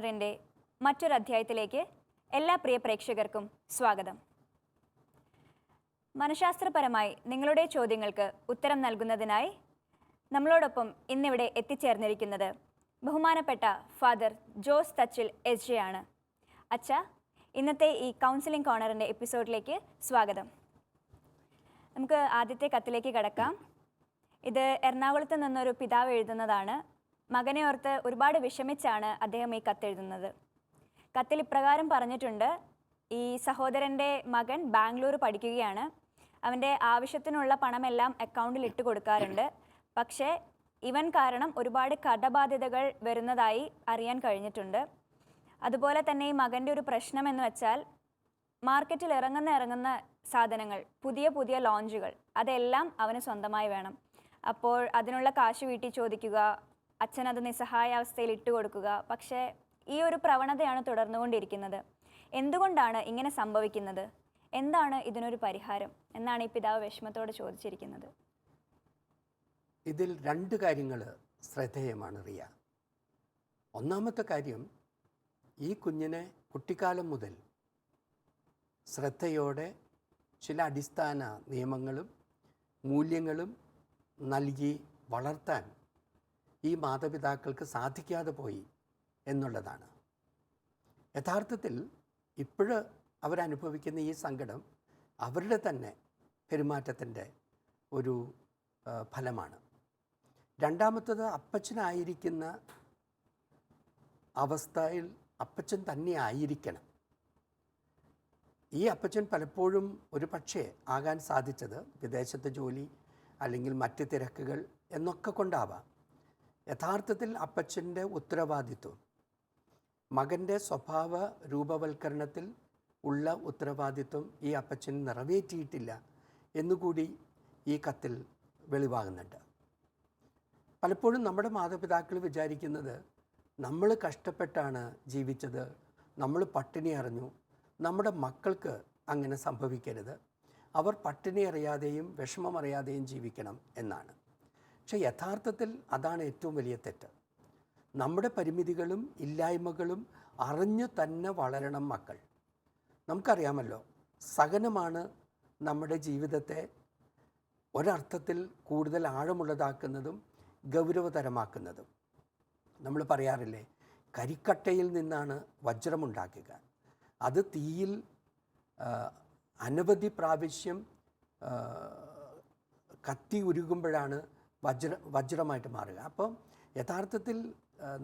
കോർണറിന്റെ മറ്റൊരു അധ്യായത്തിലേക്ക് എല്ലാ പ്രിയ പ്രേക്ഷകർക്കും സ്വാഗതം. മനഃശാസ്ത്രപരമായി നിങ്ങളുടെ ചോദ്യങ്ങൾക്ക് ഉത്തരം നൽകുന്നതിനായി നമ്മളോടൊപ്പം ഇന്നിവിടെ എത്തിച്ചേർന്നിരിക്കുന്നത് ബഹുമാനപ്പെട്ട father Jose Thachil S J ആണ്. അച്ഛ ഇന്നത്തെ ഈ കൗൺസിലിംഗ് കോർണറിന്റെ എപ്പിസോഡിലേക്ക് സ്വാഗതം. നമുക്ക് ആദ്യത്തെ കത്തിലേക്ക് കടക്കാം. ഇത് എറണാകുളത്ത് നിന്നൊരു പിതാവ് എഴുതുന്നതാണ്. മകനെ ഓർത്ത് ഒരുപാട് വിഷമിച്ചാണ് അദ്ദേഹം ഈ കത്തെഴുതുന്നത് കത്തിൽ ഇപ്രകാരം പറഞ്ഞിട്ടുണ്ട് ഈ സഹോദരന്റെ മകൻ ബാംഗ്ലൂർ പഠിക്കുകയാണ്. അവന്റെ ആവശ്യത്തിനുള്ള പണമെല്ലാം അക്കൗണ്ടിൽ ഇട്ട് കൊടുക്കാറുണ്ട്. പക്ഷേ ഇവൻ കാരണം ഒരുപാട് കടബാധ്യതകൾ വരുന്നതായി അറിയാൻ കഴിഞ്ഞിട്ടുണ്ട്. അതുപോലെ തന്നെ ഈ മകന്റെ ഒരു പ്രശ്നം എന്ന് വെച്ചാൽ മാർക്കറ്റിൽ ഇറങ്ങുന്ന ഇറങ്ങുന്ന സാധനങ്ങൾ പുതിയ പുതിയ ലോഞ്ചുകൾ അതെല്ലാം അവന് സ്വന്തമായി വേണം. അപ്പോൾ അതിനുള്ള കാശ് വീട്ടിൽ ചോദിക്കുക അച്ഛൻ അത് നിസ്സഹായ അവസ്ഥയിൽ ഇട്ട് കൊടുക്കുക പക്ഷേ ഈ ഒരു പ്രവണതയാണ് തുടർന്നുകൊണ്ടിരിക്കുന്നത്. എന്തുകൊണ്ടാണ് ഇങ്ങനെ സംഭവിക്കുന്നത്? എന്താണ് ഇതിനൊരു പരിഹാരം? എന്നാണ് ഈ പിതാവ് വിഷമത്തോട് ചോദിച്ചിരിക്കുന്നത്. ഇതിൽ രണ്ട് കാര്യങ്ങൾ ശ്രദ്ധേയമാണ് റിയ. ഒന്നാമത്തെ കാര്യം ഈ കുഞ്ഞിനെ കുട്ടിക്കാലം മുതൽ ശ്രദ്ധയോടെ ചില അടിസ്ഥാന നിയമങ്ങളും മൂല്യങ്ങളും നൽകി വളർത്താൻ ഈ മാതാപിതാക്കൾക്ക് സാധിക്കാതെ പോയി എന്നുള്ളതാണ്. യഥാർത്ഥത്തിൽ ഇപ്പോഴ് അവരനുഭവിക്കുന്ന ഈ സങ്കടം അവരുടെ തന്നെ പെരുമാറ്റത്തിന്റെ ഒരു ഫലമാണ്. രണ്ടാമത്തത് അപ്പച്ചനായിരിക്കുന്ന അവസ്ഥയിൽ അപ്പച്ചൻ തന്നെ ആയിരിക്കണം. ഈ അപ്പച്ചൻ പലപ്പോഴും ഒരു പക്ഷേ ആകാൻ സാധിച്ചത് വിദേശത്തെ ജോലി അല്ലെങ്കിൽ മറ്റ് തിരക്കുകൾ എന്നൊക്കെ കൊണ്ടാവാം. യഥാർത്ഥത്തിൽ അപ്പച്ചന്റെ ഉത്തരവാദിത്വം. മകന്റെ സ്വഭാവ രൂപവൽക്കരണത്തിൽ ഉള്ള ഉത്തരവാദിത്വം ഈ അപ്പച്ചൻ നിറവേറ്റിയിട്ടില്ല എന്നുകൂടി ഈ കത്തിൽ വെളിവാകുന്നുണ്ട്. പലപ്പോഴും നമ്മുടെ മാതാപിതാക്കൾ വിചാരിക്കുന്നത് നമ്മൾ കഷ്ടപ്പെട്ടാണ് ജീവിച്ചത് നമ്മൾ പട്ടിണി അറിഞ്ഞു നമ്മുടെ മക്കൾക്ക് അങ്ങനെ സംഭവിക്കരുത്. അവർ പട്ടിണി അറിയാതെയും വിഷമം അറിയാതെയും ജീവിക്കണം എന്നാണ്. പക്ഷെ യഥാർത്ഥത്തിൽ അതാണ് ഏറ്റവും വലിയ തെറ്റ്. നമ്മുടെ പരിമിതികളും ഇല്ലായ്മകളും അറിഞ്ഞു തന്നെ വളരണം മക്കൾ. നമുക്കറിയാമല്ലോ സഹനമാണ് നമ്മുടെ ജീവിതത്തെ ഒരർത്ഥത്തിൽ കൂടുതൽ ആഴമുള്ളതാക്കുന്നതും ഗൗരവതരമാക്കുന്നതും. നമ്മൾ പറയാറില്ലേ കരിക്കട്ടയിൽ നിന്നാണ് വജ്രമുണ്ടാക്കുക അത് തീയിൽ അനവധി പ്രാവശ്യം കത്തി ഉരുകുമ്പോഴാണ് വജ്ര വജ്രമായിട്ട് മാറുക. അപ്പം യഥാർത്ഥത്തിൽ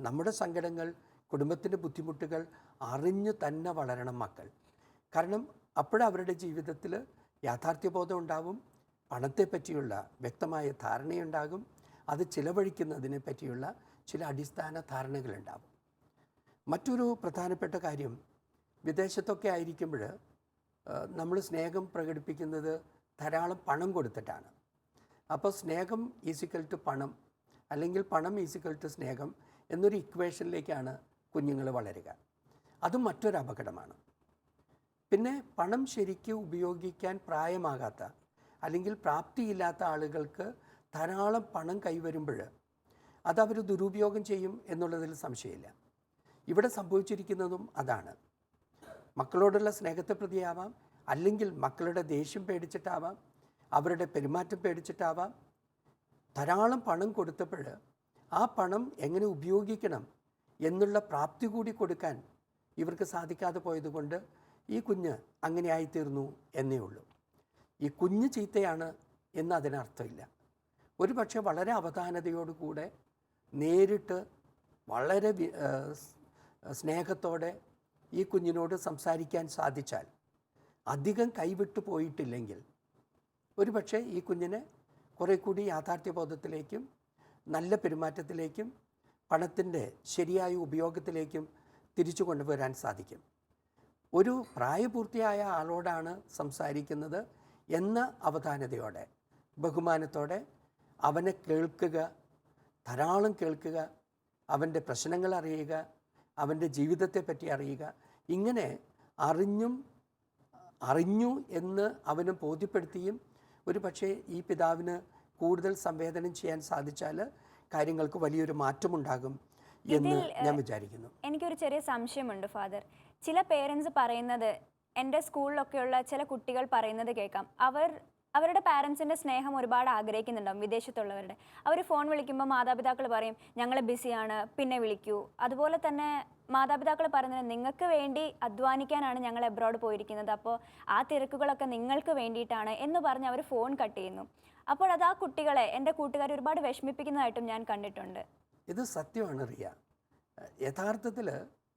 നമ്മുടെ സങ്കടങ്ങൾ കുടുംബത്തിന്റെ ബുദ്ധിമുട്ടുകൾ അറിഞ്ഞു തന്നെ വളരണം മക്കൾ. കാരണം അപ്പോഴവരുടെ ജീവിതത്തിൽ യാഥാർത്ഥ്യബോധം ഉണ്ടാവും പണത്തെപ്പറ്റിയുള്ള വ്യക്തമായ ധാരണയുണ്ടാകും അത് ചിലവഴിക്കുന്നതിനെ പറ്റിയുള്ള ചില അടിസ്ഥാന ധാരണകളുണ്ടാവും. മറ്റൊരു പ്രധാനപ്പെട്ട കാര്യം വിദേശത്തൊക്കെ ആയിരിക്കുമ്പോൾ നമ്മൾ സ്നേഹം പ്രകടിപ്പിക്കുന്നത് ധാരാളം പണം കൊടുത്തിട്ടാണ്. അപ്പോൾ സ്നേഹം ഈസിക്കൽ ടു പണം അല്ലെങ്കിൽ പണം ഈസിക്കൽ ടു സ്നേഹം എന്നൊരു ഇക്വേഷനിലേക്കാണ് കുഞ്ഞുങ്ങൾ വളരുക. അതും മറ്റൊരു അപകടമാണ്. പിന്നെ പണം ശരിക്കും ഉപയോഗിക്കാൻ പ്രായമാകാത്ത അല്ലെങ്കിൽ പ്രാപ്തിയില്ലാത്ത ആളുകൾക്ക് ധാരാളം പണം കൈവരുമ്പോൾ അതവർ ദുരുപയോഗം ചെയ്യും എന്നുള്ളതിൽ സംശയമില്ല. ഇവിടെ സംഭവിച്ചിരിക്കുന്നതും അതാണ്. മക്കളോടുള്ള സ്നേഹത്തെ പ്രതിയാവാം അല്ലെങ്കിൽ മക്കളുടെ ദേഷ്യം പേടിച്ചിട്ടാവാം അവരുടെ പെരുമാറ്റം പേടിച്ചിട്ടാവാം. ധാരാളം പണം കൊടുത്തപ്പോൾ ആ പണം എങ്ങനെ ഉപയോഗിക്കണം എന്നുള്ള പ്രാപ്തി കൂടി കൊടുക്കാൻ ഇവർക്ക് സാധിക്കാതെ പോയതുകൊണ്ട് ഈ കുഞ്ഞ് അങ്ങനെ ആയിത്തീർന്നു എന്നേ ഉള്ളൂ. ഈ കുഞ്ഞ് ചീത്തയാണ് എന്ന് അതിനർത്ഥമില്ല. ഒരു പക്ഷേ വളരെ അവധാനതയോടുകൂടെ നേരിട്ട് വളരെ സ്നേഹത്തോടെ ഈ കുഞ്ഞിനോട് സംസാരിക്കാൻ സാധിച്ചാൽ അധികം കൈവിട്ടു പോയിട്ടില്ലെങ്കിൽ ഒരു പക്ഷേ ഈ കുഞ്ഞിനെ കുറേ കൂടി യാഥാർത്ഥ്യബോധത്തിലേക്കും നല്ല പെരുമാറ്റത്തിലേക്കും പണത്തിന്റെ ശരിയായ ഉപയോഗത്തിലേക്കും തിരിച്ചു കൊണ്ടുവരാൻ സാധിക്കും. ഒരു പ്രായപൂർത്തിയായ ആളോടാണ് സംസാരിക്കുന്നത് എന്ന അവധാനതയോടെ ബഹുമാനത്തോടെ അവനെ കേൾക്കുക ധാരാളം കേൾക്കുക അവന്റെ പ്രശ്നങ്ങൾ അറിയുക അവന്റെ ജീവിതത്തെ പറ്റി അറിയുക ഇങ്ങനെ അറിഞ്ഞും അറിഞ്ഞു എന്ന് അവന് ബോധ്യപ്പെടുത്തിയും ഒരു പക്ഷേ ഈ പിതാവിന് കൂടുതൽ സംവേദനം ചെയ്യാൻ സാധിച്ചാൽ കാര്യങ്ങൾക്ക് വലിയൊരു മാറ്റമുണ്ടാകും എന്ന് ഞാൻ വിചാരിക്കുന്നു. എനിക്കൊരു ചെറിയ സംശയമുണ്ട് ഫാദർ. ചില പേരൻസ് പറയുന്നത് എന്റെ സ്കൂളിലൊക്കെയുള്ള ചില കുട്ടികൾ പറയുന്നത് കേൾക്കാം. അവർ അവരുടെ പാരൻസിന്റെ സ്നേഹം ഒരുപാട് ആഗ്രഹിക്കുന്നുണ്ടാവും വിദേശത്തുള്ളവരുടെ. അവർ ഫോൺ വിളിക്കുമ്പോൾ മാതാപിതാക്കൾ പറയും ഞങ്ങൾ ബിസിയാണ് പിന്നെ വിളിക്കൂ. അതുപോലെ തന്നെ മാതാപിതാക്കൾ പറയുന്നത് നിങ്ങൾക്ക് വേണ്ടി അധ്വാനിക്കാനാണ് ഞങ്ങൾ എബ്രോഡ് പോയിരിക്കുന്നത്. അപ്പോൾ ആ തിരക്കുകളൊക്കെ നിങ്ങൾക്ക് വേണ്ടിയിട്ടാണ് എന്ന് പറഞ്ഞ് അവർ ഫോൺ കട്ട് ചെയ്യുന്നു. അപ്പോൾ അത് ആ കുട്ടികളെ എന്റെ കൂട്ടുകാർ ഒരുപാട് വിഷമിപ്പിക്കുന്നതായിട്ടും ഞാൻ കണ്ടിട്ടുണ്ട്. ഇത് സത്യമാണ് റിയ. യഥാർത്ഥത്തിൽ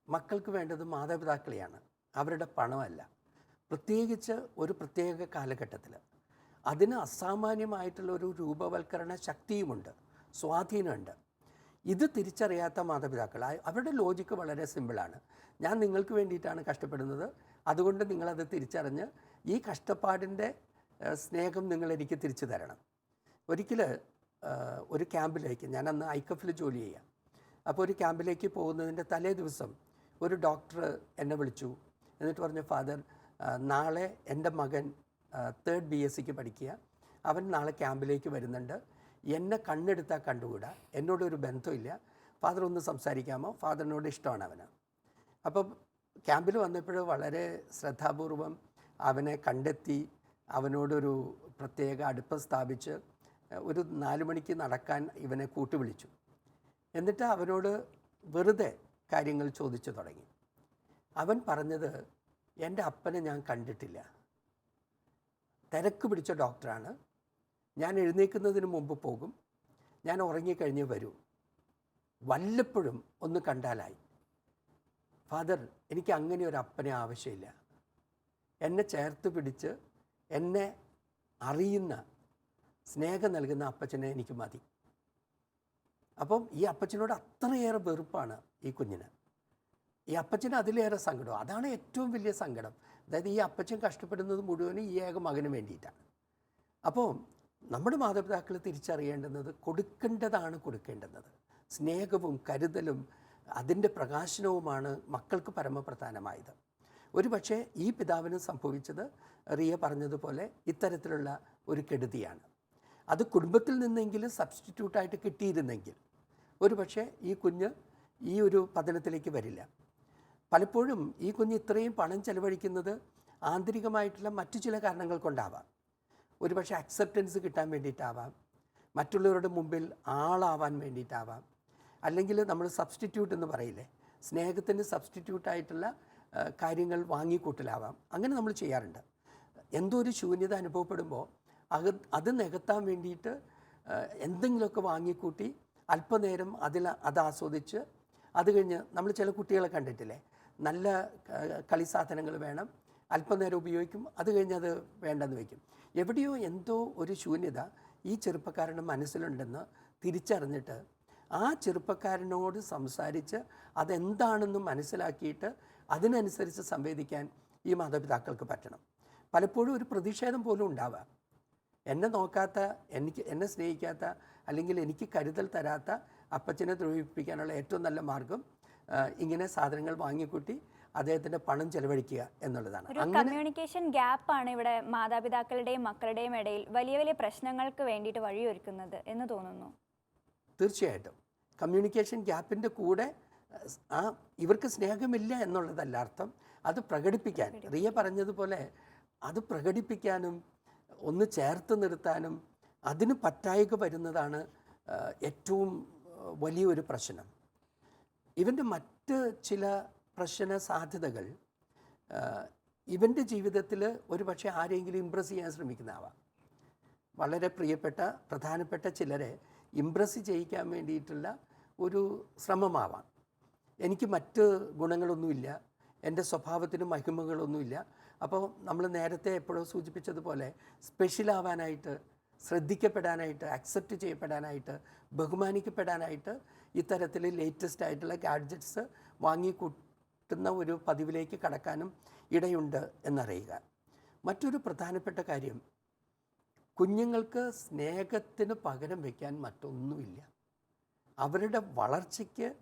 മക്കൾക്ക് വേണ്ടത് മാതാപിതാക്കളെയാണ്. അവരുടെ പണമല്ല. പ്രത്യേകിച്ച് ഒരു പ്രത്യേക കാലഘട്ടത്തിൽ അതിന് അസാമാന്യമായിട്ടുള്ള ഒരു രൂപവൽക്കരണ ശക്തിയുമുണ്ട് സ്വാധീനമുണ്ട്. ഇത് തിരിച്ചറിയാത്ത മാതാപിതാക്കൾ അവരുടെ ലോജിക്ക് വളരെ സിമ്പിളാണ് ഞാൻ നിങ്ങൾക്ക് വേണ്ടിയിട്ടാണ് കഷ്ടപ്പെടുന്നത്. അതുകൊണ്ട് നിങ്ങളത് തിരിച്ചറിഞ്ഞ് ഈ കഷ്ടപ്പാടിന്റെ സ്നേഹം നിങ്ങൾ എനിക്ക് തിരിച്ചു തരണം. ഒരിക്കൽ ഒരു ക്യാമ്പിലേക്ക് ഞാൻ അന്ന് ഐക്കഫിൽ ജോലി ചെയ്യാം. അപ്പോൾ ഒരു ക്യാമ്പിലേക്ക് പോകുന്നതിന്റെ തലേ ദിവസം ഒരു ഡോക്ടർ എന്നെ വിളിച്ചു. എന്നിട്ട് പറഞ്ഞു ഫാദർ നാളെ എന്റെ മകൻ തേർഡ് ബി എസ് സിക്ക് പഠിക്കുക. അവൻ നാളെ ക്യാമ്പിലേക്ക് വരുന്നുണ്ട്. എന്നെ കണ്ണെടുത്താൽ കണ്ടുകൂടാ. എന്നോടൊരു ബന്ധമില്ല ഫാദർ ഒന്ന് സംസാരിക്കാമോ? ഫാദറിനോട് ഇഷ്ടമാണ് അവന്. അപ്പം ക്യാമ്പിൽ വന്നപ്പോൾ വളരെ ശ്രദ്ധാപൂർവം അവനെ കണ്ടെത്തി അവനോടൊരു പ്രത്യേക അടുപ്പം സ്ഥാപിച്ച് ഒരു നാല് മണിക്ക് നടക്കാൻ ഇവനെ കൂട്ടുവിളിച്ചു. എന്നിട്ട് അവനോട് വെറുതെ കാര്യങ്ങൾ ചോദിച്ചു തുടങ്ങി. അവൻ പറഞ്ഞത് എന്റെ അപ്പനെ ഞാൻ കണ്ടിട്ടില്ല. തിരക്ക് പിടിച്ച ഡോക്ടറാണ്. ഞാൻ എഴുന്നേൽക്കുന്നതിന് മുമ്പ് പോകും. ഞാൻ ഉറങ്ങിക്കഴിഞ്ഞ് വരും. വല്ലപ്പോഴും ഒന്ന് കണ്ടാലായി. ഫാദർ എനിക്ക് അങ്ങനെ ഒരു അപ്പനെ ആവശ്യമില്ല. എന്നെ ചേർത്ത് പിടിച്ച് എന്നെ അറിയുന്ന സ്നേഹം നൽകുന്ന അപ്പച്ചനെ എനിക്ക് മതി. അപ്പം ഈ അപ്പച്ചനോട് അത്രയേറെ വെറുപ്പാണ് ഈ കുഞ്ഞിന്. ഈ അപ്പച്ചന് അതിലേറെ സങ്കടം. അതാണ് ഏറ്റവും വലിയ സങ്കടം. അതായത് ഈ അപ്പച്ചൻ കഷ്ടപ്പെടുന്നത് മുഴുവനും ഈ ഏക മകന് വേണ്ടിയിട്ടാണ്. അപ്പോൾ നമ്മുടെ മാതാപിതാക്കൾ തിരിച്ചറിയേണ്ടുന്നത് കൊടുക്കേണ്ടതാണ് കൊടുക്കേണ്ടുന്നത്. സ്നേഹവും കരുതലും അതിന്റെ പ്രകാശനവുമാണ് മക്കൾക്ക് പരമപ്രധാനമായത്. ഒരു പക്ഷേ ഈ പിതാവിന് സംഭവിച്ചത് റിയ പറഞ്ഞതുപോലെ ഇത്തരത്തിലുള്ള ഒരു കെടുതിയാണ്. അത് കുടുംബത്തിൽ നിന്നെങ്കിലും സബ്സ്റ്റിറ്റ്യൂട്ടായിട്ട് കിട്ടിയിരുന്നെങ്കിൽ ഒരു പക്ഷേ ഈ കുഞ്ഞ് ഈ ഒരു പതനത്തിലേക്ക് വരില്ല. പലപ്പോഴും ഈ കുഞ്ഞ് ഇത്രയും പണം ചെലവഴിക്കുന്നത് ആന്തരികമായിട്ടുള്ള മറ്റു ചില കാരണങ്ങൾ കൊണ്ടാവാം. ഒരുപക്ഷെ അക്സെപ്റ്റൻസ് കിട്ടാൻ വേണ്ടിയിട്ടാവാം. മറ്റുള്ളവരുടെ മുമ്പിൽ ആളാവാൻ വേണ്ടിയിട്ടാവാം. അല്ലെങ്കിൽ നമ്മൾ സബ്സ്റ്റിറ്റ്യൂട്ട് എന്ന് പറയില്ലേ സ്നേഹത്തിന് സബ്സ്റ്റിറ്റ്യൂട്ടായിട്ടുള്ള കാര്യങ്ങൾ വാങ്ങിക്കൂട്ടലാവാം. അങ്ങനെ നമ്മൾ ചെയ്യാറുണ്ട്. എന്തോ ഒരു ശൂന്യത അനുഭവപ്പെടുമ്പോൾ അത് അത് നികത്താൻ വേണ്ടിയിട്ട് എന്തെങ്കിലുമൊക്കെ വാങ്ങിക്കൂട്ടി അല്പനേരം അതിൽ അത് ആസ്വദിച്ച് അത് കഴിഞ്ഞ് നമ്മൾ ചില കുട്ടികളെ കണ്ടിട്ടില്ലേ നല്ല കളി സാധനങ്ങൾ വേണം. അല്പനേരം ഉപയോഗിക്കും. അത് കഴിഞ്ഞത് വേണ്ടെന്ന് വയ്ക്കും. എവിടെയോ എന്തോ ഒരു ശൂന്യത ഈ ചെറുപ്പക്കാരന്റെ മനസ്സിലുണ്ടെന്ന് തിരിച്ചറിഞ്ഞിട്ട് ആ ചെറുപ്പക്കാരനോട് സംസാരിച്ച് അതെന്താണെന്ന് മനസ്സിലാക്കിയിട്ട് അതിനനുസരിച്ച് സംവേദിക്കാൻ ഈ മാതാപിതാക്കൾക്ക് പറ്റണം. പലപ്പോഴും ഒരു പ്രതിഷേധം പോലും ഉണ്ടാവാം. എന്നെ നോക്കാത്ത എനിക്ക് എന്നെ സ്നേഹിക്കാത്ത അല്ലെങ്കിൽ എനിക്ക് കരുതൽ തരാത്ത അപ്പച്ചനെ ദ്രോഹിപ്പിക്കാനുള്ള ഏറ്റവും നല്ല മാർഗം ഇങ്ങനെ സാധനങ്ങൾ വാങ്ങിക്കൂട്ടി അദ്ദേഹത്തിന്റെ പണം ചെലവഴിക്കുക എന്നുള്ളതാണ്. ഒരു ഗ്യാപ്പ് കമ്മ്യൂണിക്കേഷൻ ഗ്യാപ്പാണ് ഇവിടെ മാതാപിതാക്കളുടെയും മക്കളുടെയും ഇടയിൽ വലിയ വലിയ പ്രശ്നങ്ങൾക്ക് വേണ്ടിയിട്ട് വഴിയൊരുക്കുന്നത് എന്ന് തോന്നുന്നു. തീർച്ചയായിട്ടും. കമ്മ്യൂണിക്കേഷൻ ഗ്യാപ്പിന്റെ കൂടെ ആ ഇവർക്ക് സ്നേഹമില്ല എന്നുള്ളതല്ല അർത്ഥം. അത് പ്രകടിപ്പിക്കാൻ റിയ പറഞ്ഞതുപോലെ അത് പ്രകടിപ്പിക്കാനും ഒന്ന് ചേർത്ത് നിർത്താനും അതിന് പറ്റായിക വരുന്നതാണ് ഏറ്റവും വലിയൊരു പ്രശ്നം. ഇവന്റെ മറ്റ് ചില പ്രശ്ന സാധ്യതകൾ ഇവന്റെ ജീവിതത്തിൽ ഒരു പക്ഷേ ആരെങ്കിലും ഇമ്പ്രസ് ചെയ്യാൻ ശ്രമിക്കുന്നതാവാം. വളരെ പ്രിയപ്പെട്ട പ്രധാനപ്പെട്ട ചിലരെ ഇമ്പ്രസ് ചെയ്യിക്കാൻ വേണ്ടിയിട്ടുള്ള ഒരു ശ്രമമാവാം. എനിക്ക് മറ്റ് ഗുണങ്ങളൊന്നുമില്ല എന്റെ സ്വഭാവത്തിന് മഹിമകളൊന്നുമില്ല. അപ്പോൾ നമ്മൾ നേരത്തെ എപ്പോഴോ സൂചിപ്പിച്ചതുപോലെ സ്പെഷ്യലാവാനായിട്ട് ശ്രദ്ധിക്കപ്പെടാനായിട്ട് അക്സെപ്റ്റ് ചെയ്യപ്പെടാനായിട്ട് ബഹുമാനിക്കപ്പെടാനായിട്ട് ഇത്തരത്തിൽ ലേറ്റസ്റ്റ് ആയിട്ടുള്ള ഗാഡ്ജറ്റ്സ് വാങ്ങിക്കൂട്ടുന്ന ഒരു പതിവിലേക്ക് കടക്കാനും ഇടയുണ്ട് എന്നറിയുക. മറ്റൊരു പ്രധാനപ്പെട്ട കാര്യം കുഞ്ഞുങ്ങൾക്ക് സ്നേഹത്തിന് പകരം വയ്ക്കാൻ മറ്റൊന്നുമില്ല. അവരുടെ വളർച്ചയ്ക്ക്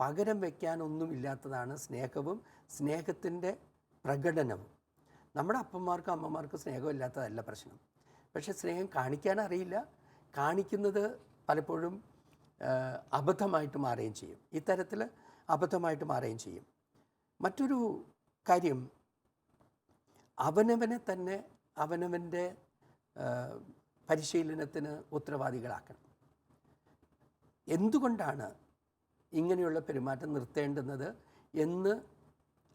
പകരം വയ്ക്കാനൊന്നുമില്ലാത്തതാണ് സ്നേഹവും സ്നേഹത്തിന്റെ പ്രകടനവും. നമ്മുടെ അപ്പന്മാർക്കും അമ്മമാർക്കും സ്നേഹമില്ലാത്തതല്ല പ്രശ്നം. പക്ഷേ സ്നേഹം കാണിക്കാൻ അറിയില്ല കാണിക്കുന്നത് പലപ്പോഴും അബദ്ധമായിട്ട് മാറുകയും ചെയ്യും. ഇത്തരത്തിൽ അബദ്ധമായിട്ട് മാറുകയും ചെയ്യും. മറ്റൊരു കാര്യം അവനവനെ തന്നെ അവനവന്റെ പരിശീലനത്തിന് ഉത്തരവാദികളാക്കണം. എന്തുകൊണ്ടാണ് ഇങ്ങനെയുള്ള പെരുമാറ്റം നിർത്തേണ്ടുന്നത് എന്ന്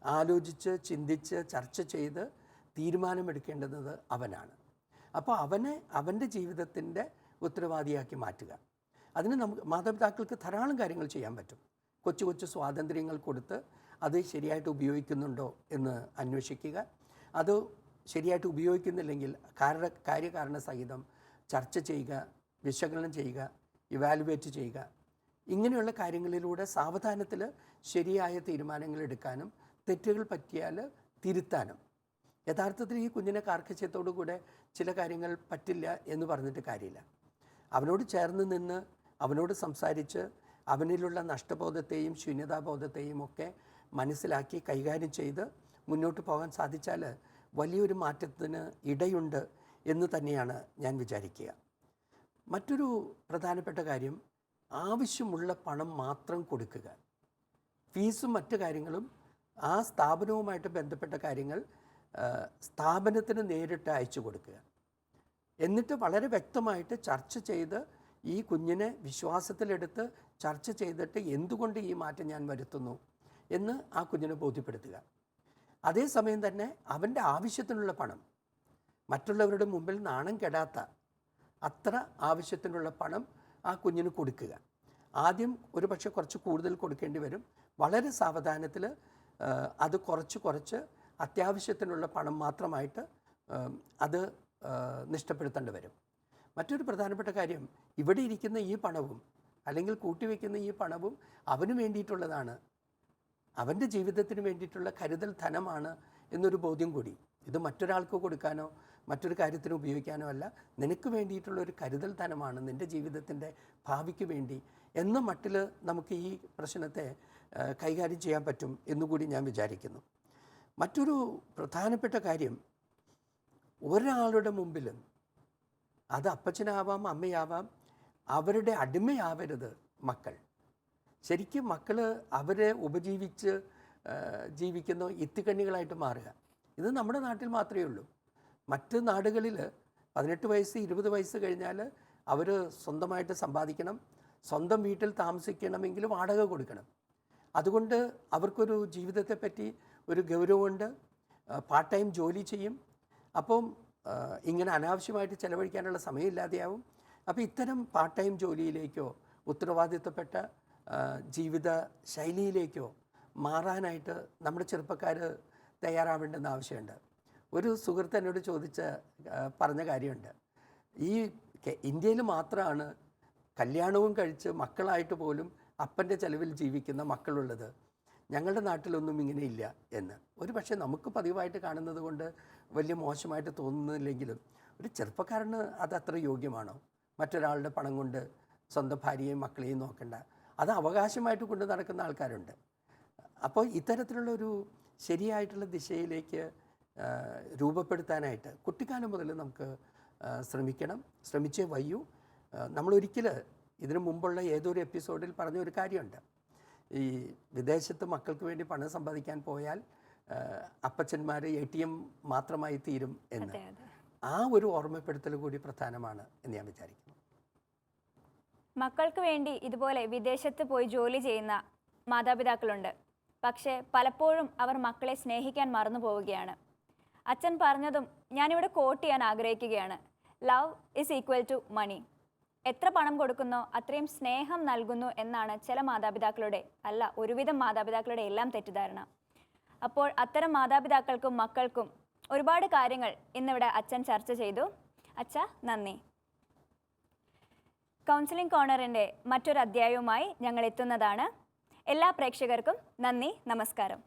ആലോചിച്ച് ചിന്തിച്ച് ചർച്ച ചെയ്ത് തീരുമാനമെടുക്കേണ്ടുന്നത് അവനാണ്. അപ്പോൾ അവനെ അവന്റെ ജീവിതത്തിന്റെ ഉത്തരവാദിയാക്കി മാറ്റുക. അതിന് നമുക്ക് മാതാപിതാക്കൾക്ക് ധാരാളം കാര്യങ്ങൾ ചെയ്യാൻ പറ്റും. കൊച്ചു കൊച്ചു സ്വാതന്ത്ര്യങ്ങൾ കൊടുത്ത് അത് ശരിയായിട്ട് ഉപയോഗിക്കുന്നുണ്ടോ എന്ന് അന്വേഷിക്കുക. അത് ശരിയായിട്ട് ഉപയോഗിക്കുന്നില്ലെങ്കിൽ കാരണ കാര്യകാരണ സഹിതം ചർച്ച ചെയ്യുക വിശകലനം ചെയ്യുക ഇവാലുവേറ്റ് ചെയ്യുക. ഇങ്ങനെയുള്ള കാര്യങ്ങളിലൂടെ സാവധാനത്തിൽ ശരിയായ തീരുമാനങ്ങൾ എടുക്കാനും തെറ്റുകൾ പറ്റിയാൽ തിരുത്താനും. യഥാർത്ഥത്തിൽ ഈ കുഞ്ഞിനെ കാർക്കശ്യത്തോടു കൂടെ ചില കാര്യങ്ങൾ പറ്റില്ല എന്ന് പറഞ്ഞിട്ട് കാര്യമില്ല. അവനോട് ചേർന്ന് നിന്ന് അവനോട് സംസാരിച്ച് അവനിലുള്ള നഷ്ടബോധത്തെയും ശൂന്യതാബോധത്തെയും ഒക്കെ മനസ്സിലാക്കി കൈകാര്യം ചെയ്ത് മുന്നോട്ട് പോകാൻ സാധിച്ചാൽ വലിയൊരു മാറ്റത്തിന് ഇടയുണ്ട് എന്ന് തന്നെയാണ് ഞാൻ വിചാരിക്കുക. മറ്റൊരു പ്രധാനപ്പെട്ട കാര്യം ആവശ്യമുള്ള പണം മാത്രം കൊടുക്കുക. ഫീസും മറ്റു കാര്യങ്ങളും ആ സ്ഥാപനവുമായിട്ട് ബന്ധപ്പെട്ട കാര്യങ്ങൾ സ്ഥാപനത്തിന് നേരിട്ട് അയച്ചു കൊടുക്കുക. എന്നിട്ട് വളരെ വ്യക്തമായിട്ട് ചർച്ച ചെയ്ത് ഈ കുഞ്ഞിനെ വിശ്വാസത്തിലെടുത്ത് ചർച്ച ചെയ്തിട്ട് എന്തുകൊണ്ട് ഈ മാറ്റം ഞാൻ വരുത്തുന്നു എന്ന് ആ കുഞ്ഞിനെ ബോധ്യപ്പെടുത്തുക. അതേസമയം തന്നെ അവന്റെ ആവശ്യത്തിനുള്ള പണം മറ്റുള്ളവരുടെ മുമ്പിൽ നാണം കെടാത്ത അത്ര ആവശ്യത്തിനുള്ള പണം ആ കുഞ്ഞിന് കൊടുക്കുക. ആദ്യം ഒരു പക്ഷേ കുറച്ച് കൂടുതൽ കൊടുക്കേണ്ടി വരും. വളരെ സാവധാനത്തിൽ അത് കുറച്ച് കുറച്ച് അത്യാവശ്യത്തിനുള്ള പണം മാത്രമായിട്ട് അത് നിഷ്ടപ്പെടുത്തേണ്ടി വരും. മറ്റൊരു പ്രധാനപ്പെട്ട കാര്യം ഇവിടെ ഇരിക്കുന്ന ഈ പണവും അല്ലെങ്കിൽ കൂട്ടിവെക്കുന്ന ഈ പണവും അവന് വേണ്ടിയിട്ടുള്ളതാണ്. അവന്റെ ജീവിതത്തിന് വേണ്ടിയിട്ടുള്ള കരുതൽ ധനമാണ് എന്നൊരു ബോധ്യം കൂടി. ഇത് മറ്റൊരാൾക്ക് കൊടുക്കാനോ മറ്റൊരു കാര്യത്തിന് ഉപയോഗിക്കാനോ അല്ല. നിനക്ക് വേണ്ടിയിട്ടുള്ള ഒരു കരുതൽ ധനമാണ് നിന്റെ ജീവിതത്തിന്റെ ഭാവിക്ക് വേണ്ടി എന്ന മട്ടിൽ നമുക്ക് ഈ പ്രശ്നത്തെ കൈകാര്യം ചെയ്യാൻ പറ്റും എന്നുകൂടി ഞാൻ വിചാരിക്കുന്നു. മറ്റൊരു പ്രധാനപ്പെട്ട കാര്യം ഒരാളുടെ മുമ്പിലും അത് അപ്പച്ചനാവാം അമ്മയാവാം അവരുടെ അടിമയാവരുത് മക്കൾ. ശരിക്കും മക്കൾ അവരെ ഉപജീവിച്ച് ജീവിക്കുന്ന ഇത്തിക്കണ്ണികളായിട്ട് മാറുക. ഇത് നമ്മുടെ നാട്ടിൽ മാത്രമേ ഉള്ളൂ. മറ്റ് നാടുകളിൽ പതിനെട്ട് വയസ്സ് ഇരുപത് വയസ്സ് കഴിഞ്ഞാൽ അവർ സ്വന്തമായിട്ട് സമ്പാദിക്കണം സ്വന്തം വീട്ടിൽ താമസിക്കണമെങ്കിൽ വാടക കൊടുക്കണം. അതുകൊണ്ട് അവർക്കൊരു ജീവിതത്തെ പറ്റി ഒരു ഗൗരവമുണ്ട്. പാർട്ട് ടൈം ജോലി ചെയ്യും. അപ്പം ഇങ്ങനെ അനാവശ്യമായിട്ട് ചെലവഴിക്കാനുള്ള സമയമില്ലാതെയാവും. അപ്പോൾ ഇത്തരം പാർട്ട് ടൈം ജോലിയിലേക്കോ ഉത്തരവാദിത്തപ്പെട്ട ജീവിത ശൈലിയിലേക്കോ മാറാനായിട്ട് നമ്മുടെ ചെറുപ്പക്കാർ തയ്യാറാവേണ്ടെന്ന് ആവശ്യമുണ്ട്. ഒരു സുഹൃത്ത് എന്നോട് ചോദിച്ച പറഞ്ഞ കാര്യമുണ്ട്. ഈ ഇന്ത്യയിൽ മാത്രമാണ് കല്യാണവും കഴിച്ച് മക്കളായിട്ട് പോലും അപ്പന്റെ ചെലവിൽ ജീവിക്കുന്ന മക്കളുള്ളത്. ഞങ്ങളുടെ നാട്ടിലൊന്നും ഇങ്ങനെയില്ല എന്ന്. ഒരു പക്ഷേ നമുക്ക് പതിവായിട്ട് കാണുന്നത് കൊണ്ട് വലിയ മോശമായിട്ട് തോന്നുന്നില്ലെങ്കിലും ഒരു ചെറുപ്പക്കാരന് അത് അത്ര യോഗ്യമാണോ? മറ്റൊരാളുടെ പണം കൊണ്ട് സ്വന്തം ഭാര്യയെയും മക്കളെയും നോക്കണ്ട. അത് അവകാശമായിട്ട് കൊണ്ട് നടക്കുന്ന ആൾക്കാരുണ്ട്. അപ്പോൾ ഇത്തരത്തിലുള്ള ഒരു ശരിയായിട്ടുള്ള ദിശയിലേക്ക് രൂപപ്പെടുത്താനായിട്ട് കുട്ടിക്കാലം മുതൽ നമുക്ക് ശ്രമിക്കണം. ശ്രമിച്ചേ വയ്യൂ. നമ്മളൊരിക്കൽ ഇതിനു മുമ്പുള്ള ഏതൊരു എപ്പിസോഡിൽ പറഞ്ഞ ഒരു കാര്യമുണ്ട്. ഈ വിദേശത്ത് മക്കൾക്ക് വേണ്ടി പണം സമ്പാദിക്കാൻ പോയാൽ അപ്പച്ചന്മാർ എ ടി എം മാത്രമായി തീരും എന്ന്. ആ ഒരു ഓർമ്മപ്പെടുത്തൽ കൂടി പ്രധാനമാണ് എന്ന് ഞാൻ വിചാരിക്കുന്നു. മക്കൾക്ക് വേണ്ടി ഇതുപോലെ വിദേശത്ത് പോയി ജോലി ചെയ്യുന്ന മാതാപിതാക്കളുണ്ട്. പക്ഷേ പലപ്പോഴും അവർ മക്കളെ സ്നേഹിക്കാൻ മറന്നു പോവുകയാണ്. അച്ഛൻ പറഞ്ഞതും ഞാനിവിടെ കോട്ട് ചെയ്യാൻ ആഗ്രഹിക്കുകയാണ്. Love is equal to money. എത്ര പണം കൊടുക്കുന്നോ അത്രയും സ്നേഹം നൽകുന്നു എന്നാണ് ചില മാതാപിതാക്കളുടെ അല്ല ഒരുവിധം മാതാപിതാക്കളുടെ എല്ലാം തെറ്റിദ്ധാരണ. അപ്പോൾ അത്തരം മാതാപിതാക്കൾക്കും മക്കൾക്കും ഒരുപാട് കാര്യങ്ങൾ ഇന്നിവിടെ അച്ഛൻ ചർച്ച ചെയ്തു. അച്ഛ നന്ദി. കൗൺസിലിംഗ് കോർണറിന്റെ മറ്റൊരു അധ്യായവുമായി ഞങ്ങൾ എത്തുന്നതാണ്. എല്ലാ പ്രേക്ഷകർക്കും നന്ദി നമസ്കാരം.